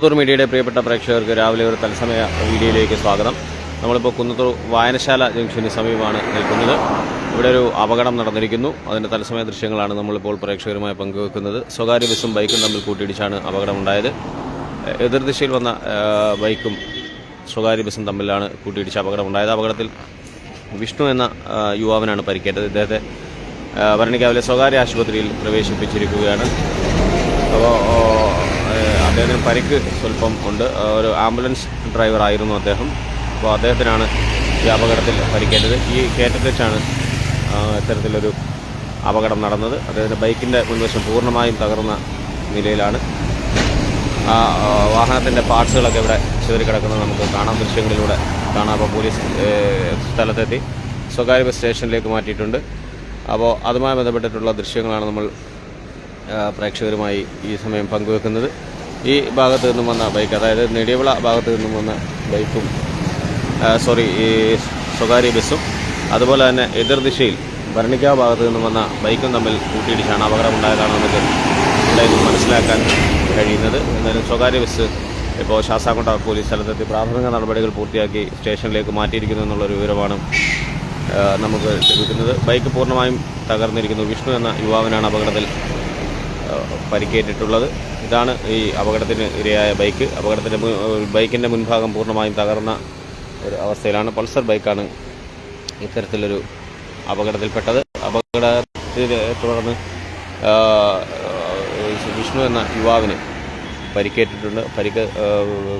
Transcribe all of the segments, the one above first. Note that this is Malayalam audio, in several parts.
കുന്നത്തൂർ മീഡിയയുടെ പ്രിയപ്പെട്ട പ്രേക്ഷകർക്ക് രാവിലെ ഒരു തത്സമയ വീഡിയോയിലേക്ക് സ്വാഗതം. നമ്മളിപ്പോൾ കുന്നത്തൂർ വായനശാല ജംഗ്ഷന് സമീപമാണ് നിൽക്കുന്നത്. ഇവിടെ ഒരു അപകടം നടന്നിരിക്കുന്നു. അതിന്റെ തത്സമയ ദൃശ്യങ്ങളാണ് നമ്മളിപ്പോൾ പ്രേക്ഷകരുമായി പങ്കുവെക്കുന്നത്. സ്വകാര്യ ബസ്സും ബൈക്കും തമ്മിൽ കൂട്ടിയിടിച്ചാണ് അപകടമുണ്ടായത്. എതിർദിശയിൽ വന്ന ബൈക്കും സ്വകാര്യ ബസ്സും തമ്മിലാണ് കൂട്ടിയിടിച്ച് അപകടമുണ്ടായത്. അപകടത്തിൽ വിഷ്ണു എന്ന യുവാവിനാണ് പരിക്കേറ്റത്. ഇദ്ദേഹത്തെ ഭരണിക്കാവിലെ സ്വകാര്യ ആശുപത്രിയിൽ പ്രവേശിപ്പിച്ചിരിക്കുകയാണ്. അപ്പോൾ അദ്ദേഹത്തിന് പരിക്ക് സ്വല്പം ഉണ്ട്. ഒരു ആംബുലൻസ് ഡ്രൈവർ ആയിരുന്നു അദ്ദേഹം. അപ്പോൾ അദ്ദേഹത്തിനാണ് ഈ അപകടത്തിൽ പരിക്കേറ്റത്. ഈ കയറ്റത്തിൽ വെച്ചാണ് ഇത്തരത്തിലൊരു അപകടം നടന്നത്. അദ്ദേഹത്തിന്റെ ബൈക്കിന്റെ മുൻവശം പൂർണമായും തകർന്ന നിലയിലാണ്. ആ വാഹനത്തിന്റെ പാർട്സുകളൊക്കെ ഇവിടെ ചിതറിക്കിടക്കുന്നത് നമുക്ക് കാണാം. ദൃശ്യങ്ങളിലൂടെ കാണാം. അപ്പോൾ പോലീസ് സ്ഥലത്തെത്തി. സ്വകാര്യ ബസ് സ്റ്റേഷനിലേക്ക് മാറ്റിയിട്ടുണ്ട്. അപ്പോൾ അതുമായി ബന്ധപ്പെട്ടിട്ടുള്ള ദൃശ്യങ്ങളാണ് നമ്മൾ പ്രേക്ഷകരുമായി ഈ സമയം പങ്കുവെക്കുന്നത്. ഈ ഭാഗത്ത് നിന്നും വന്ന ബൈക്ക് അതായത് നെടിയവിള ഭാഗത്ത് നിന്നും വന്ന ബൈക്കും സോറി ഈ സ്വകാര്യ ബസ്സും അതുപോലെ തന്നെ എതിർദിശയിൽ ഭരണിക്കാവ് ഭാഗത്ത് നിന്നും വന്ന ബൈക്കും തമ്മിൽ കൂട്ടിയിടിച്ചാണ് അപകടമുണ്ടായതാണ് നമുക്ക് ഇവിടെ ഇത് മനസ്സിലാക്കാൻ കഴിയുന്നത്. എന്നാലും സ്വകാര്യ ബസ് ഇപ്പോൾ ശാസ്താംകോട്ട പോലീസ് സ്ഥലത്തെത്തി പ്രാഥമിക നടപടികൾ പൂർത്തിയാക്കി സ്റ്റേഷനിലേക്ക് മാറ്റിയിരിക്കുന്നു എന്നുള്ളൊരു വിവരമാണ് നമുക്ക് ലഭിക്കുന്നത്. ബൈക്ക് പൂർണമായും തകർന്നിരിക്കുന്നു. വിഷ്ണു എന്ന യുവാവിനാണ് അപകടത്തിൽ പരിക്കേറ്റിട്ടുള്ളത്. ഇതാണ് ഈ അപകടത്തിന് ഇരയായ ബൈക്ക്. അപകടത്തിന്റെ ബൈക്കിന്റെ മുൻഭാഗം പൂർണമായും തകർന്ന ഒരു അവസ്ഥയിലാണ് പൾസർ ബൈക്കാണ് ഇത്തരത്തിലൊരു അപകടത്തിൽപ്പെട്ടത്. അപകടത്തെ തുടർന്ന് വിഷ്ണു എന്ന യുവാവിന് പരിക്കേറ്റിട്ടുണ്ട്. പരിക്ക്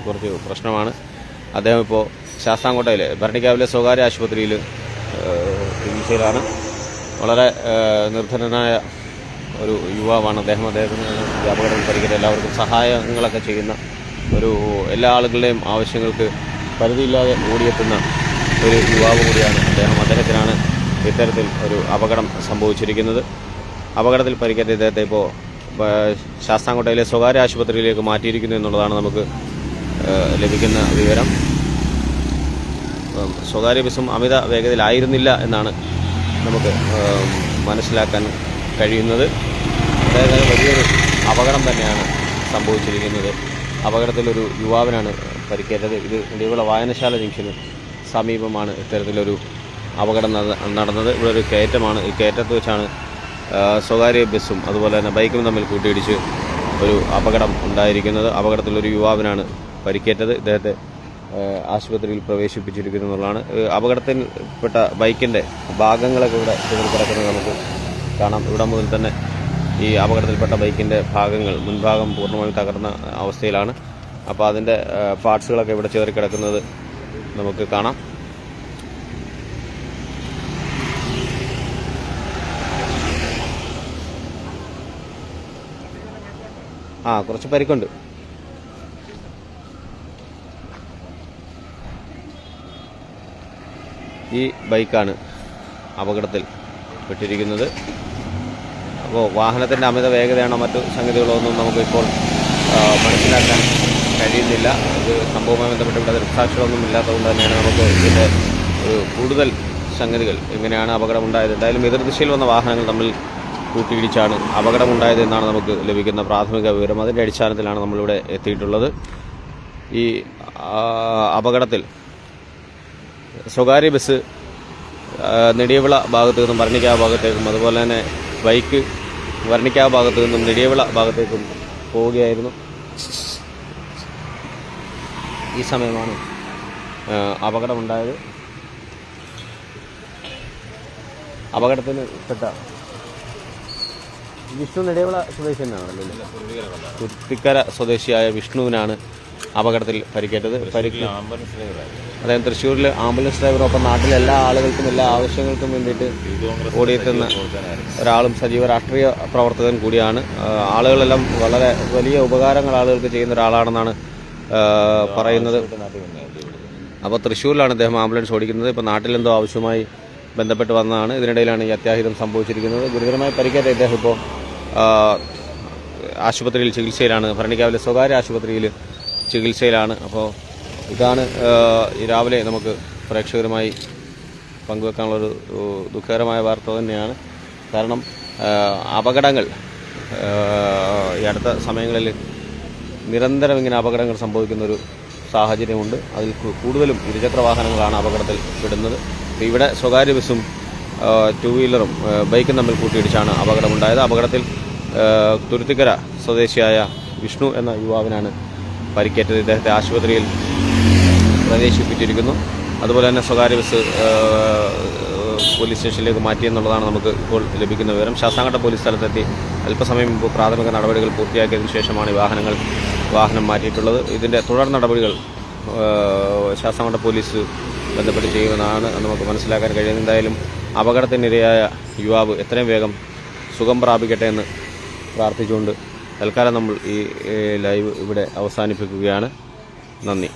കുറച്ച് പ്രശ്നമാണ്. അദ്ദേഹം ഇപ്പോൾ ശാസ്താംകോട്ടയിലെ ഭരണിക്കാവിലെ സ്വകാര്യ ആശുപത്രിയിൽ ചികിത്സയിലാണ്. വളരെ നിർധനനായ ഒരു യുവാവാണ്. അദ്ദേഹം അദ്ദേഹത്തിന് ഈ അപകടത്തിൽ പരിക്കേറ്റ എല്ലാവർക്കും സഹായങ്ങളൊക്കെ ചെയ്യുന്ന ഒരു എല്ലാ ആളുകളുടെയും ആവശ്യങ്ങൾക്ക് പരിധിയില്ലാതെ ഓടിയെത്തുന്ന ഒരു യുവാവ് കൂടിയാണ് അദ്ദേഹം. അദ്ദേഹത്തിനാണ് ഇത്തരത്തിൽ ഒരു അപകടം സംഭവിച്ചിരിക്കുന്നത്. അപകടത്തിൽ പരിക്കേറ്റ ഇദ്ദേഹത്തെ ഇപ്പോൾ ശാസ്താംകോട്ടയിലെ സ്വകാര്യ ആശുപത്രിയിലേക്ക് മാറ്റിയിരിക്കുന്നു എന്നുള്ളതാണ് നമുക്ക് ലഭിക്കുന്ന വിവരം. സ്വകാര്യ ബസ്സും അമിത വേഗതയിലായിരുന്നില്ല എന്നാണ് നമുക്ക് മനസ്സിലാക്കാൻ കഴിയുന്നത്. അതായത് വലിയൊരു അപകടം തന്നെയാണ് സംഭവിച്ചിരിക്കുന്നത്. അപകടത്തിലൊരു യുവാവിനാണ് പരിക്കേറ്റത്. ഇത് ഇടിവിള വായനശാല ജംഗ്ഷന് സമീപമാണ് ഇത്തരത്തിലൊരു അപകടം നട- നടന്നത്. ഇവിടെ ഒരു കയറ്റമാണ്. ഈ കയറ്റത്ത് വെച്ചാണ് സ്വകാര്യ ബസ്സും അതുപോലെ തന്നെ ബൈക്കും തമ്മിൽ കൂട്ടിയിടിച്ച് ഒരു അപകടം ഉണ്ടായിരിക്കുന്നത്. അപകടത്തിലൊരു യുവാവിനാണ് പരിക്കേറ്റത്. ഇദ്ദേഹത്തെ ആശുപത്രിയിൽ പ്രവേശിപ്പിച്ചിരിക്കുന്നു അപകടത്തിൽപ്പെട്ട ബൈക്കിന്റെ ഭാഗങ്ങളൊക്കെ ഇവിടെ കിടക്കുന്നത് നമുക്ക് കാണാം. ഇവിടെ മുതൽ തന്നെ ഈ അപകടത്തിൽപ്പെട്ട ബൈക്കിന്റെ ഭാഗങ്ങൾ മുൻഭാഗം പൂർണമായും തകർന്ന അവസ്ഥയിലാണ്. അപ്പോൾ അതിന്റെ പാർട്സുകളൊക്കെ ഇവിടെ ചിതറി കിടക്കുന്നത് നമുക്ക് കാണാം. ആ കുറച്ച് പരിക്കുണ്ട്. ഈ ബൈക്കാണ് അപകടത്തിൽ പെട്ടിരിക്കുന്നത്. അപ്പോൾ വാഹനത്തിന്റെ അമിത വേഗതയാണോ മറ്റു സംഗതികളോ ഒന്നും നമുക്കിപ്പോൾ ആ, മനസ്സിലാക്കാൻ കഴിയുന്നില്ല. ഇത് സംഭവവുമായി ബന്ധപ്പെട്ട് ഇവിടെ ദൃക്സാക്ഷികളൊന്നും ഇല്ലാത്തതുകൊണ്ട് തന്നെയാണ് നമുക്ക് ഇതിന്റെ കൂടുതൽ സംഗതികൾ. എങ്ങനെയാണ് അപകടമുണ്ടായത്? എന്തായാലും എതിർദിശയിൽ വന്ന വാഹനങ്ങൾ തമ്മിൽ കൂട്ടിയിടിച്ചാണ് അപകടമുണ്ടായത് എന്നാണ് നമുക്ക് ലഭിക്കുന്ന പ്രാഥമിക വിവരം. അതിന്റെ അടിസ്ഥാനത്തിലാണ് നമ്മളിവിടെ എത്തിയിട്ടുള്ളത്. ഈ അപകടത്തിൽ സ്വകാര്യ ബസ് നെടിയവിള ഭാഗത്തു നിന്നും ഭരണിക്കാവ് ഭാഗത്തേക്കും അതുപോലെ തന്നെ ബൈക്ക് വർണിക്കാവ് ഭാഗത്തു നിന്നും നെടിയവിള ഭാഗത്തേക്കും പോവുകയായിരുന്നു. ഈ സമയമാണ് അപകടമുണ്ടായത്. അപകടത്തിന് പെട്ട വിഷ്ണു നെടിയവിള സ്വദേശിയാണല്ലോ കുത്തിക്കര സ്വദേശിയായ വിഷ്ണുവിനാണ് അപകടത്തിൽ പരിക്കേറ്റത്. പരിക്ക്. അദ്ദേഹം തൃശ്ശൂരിൽ ആംബുലൻസ് ഡ്രൈവറൊപ്പം നാട്ടിലെ എല്ലാ ആളുകൾക്കും എല്ലാ ആവശ്യങ്ങൾക്കും വേണ്ടിയിട്ട് ഓടിയെത്തുന്ന ഒരാളും സജീവ രാഷ്ട്രീയ പ്രവർത്തകൻ കൂടിയാണ്. ആളുകളെല്ലാം വളരെ വലിയ ഉപകാരങ്ങൾ ആളുകൾക്ക് ചെയ്യുന്ന ഒരാളാണെന്നാണ് പറയുന്നത്. അപ്പോൾ തൃശ്ശൂരിലാണ് അദ്ദേഹം ആംബുലൻസ് ഓടിക്കുന്നത്. ഇപ്പോൾ നാട്ടിലെന്തോ ആവശ്യമായി ബന്ധപ്പെട്ട് വന്നതാണ്. ഇതിനിടയിലാണ് ഈ അത്യാഹിതം സംഭവിച്ചിരിക്കുന്നത്. ഗുരുതരമായി പരിക്കേറ്റ ഇദ്ദേഹം ഇപ്പോൾ ആശുപത്രിയിൽ ചികിത്സയിലാണ്. ഭരണിക്കാവിലെ സ്വകാര്യ ആശുപത്രിയിൽ ചികിത്സയിലാണ്. അപ്പോൾ ഇതാണ് രാവിലെ നമുക്ക് പ്രേക്ഷകരുമായി പങ്കുവെക്കാനുള്ളൊരു ദുഃഖകരമായ വാർത്ത തന്നെയാണ്. കാരണം അപകടങ്ങൾ ഈ അടുത്ത സമയങ്ങളിൽ നിരന്തരം ഇങ്ങനെ അപകടങ്ങൾ സംഭവിക്കുന്നൊരു സാഹചര്യമുണ്ട്. അതിൽ കൂടുതലും ഇരുചക്ര വാഹനങ്ങളാണ് അപകടത്തിൽ പെടുന്നത്. ഇവിടെ സ്വകാര്യ ബസ്സും ടു വീലറും ബൈക്കും തമ്മിൽ കൂട്ടിയിടിച്ചാണ് അപകടമുണ്ടായത്. അപകടത്തിൽ തുരുത്തിക്കര സ്വദേശിയായ വിഷ്ണു എന്ന യുവാവിനാണ് പരിക്കേറ്റത് ഇദ്ദേഹത്തെ ആശുപത്രിയിൽ പ്രവേശിപ്പിച്ചിരിക്കുന്നു. അതുപോലെ തന്നെ സ്വകാര്യ ബസ് പോലീസ് സ്റ്റേഷനിലേക്ക് മാറ്റിയെന്നുള്ളതാണ് നമുക്ക് ഇപ്പോൾ ലഭിക്കുന്ന വിവരം. ശാസ്താംകട്ട പോലീസ് സ്ഥലത്തെത്തി അല്പസമയം മുമ്പ് പ്രാഥമിക നടപടികൾ പൂർത്തിയാക്കിയതിനു ശേഷമാണ് വാഹനങ്ങൾ വാഹനം മാറ്റിയിട്ടുള്ളത്. ഇതിന്റെ തുടർ നടപടികൾ ശാസ്താംകട്ട പോലീസ് ബന്ധപ്പെട്ട് ചെയ്യുമെന്നാണ് നമുക്ക് മനസ്സിലാക്കാൻ കഴിയുന്നത്. എന്തായാലും അപകടത്തിനിരയായ യുവാവ് എത്രയും വേഗം സുഖം പ്രാപിക്കട്ടെ എന്ന് പ്രാർത്ഥിച്ചുകൊണ്ട് തൽക്കാലം നമ്മൾ ഈ ലൈവ് ഇവിടെ അവസാനിപ്പിക്കുകയാണ്. നന്ദി.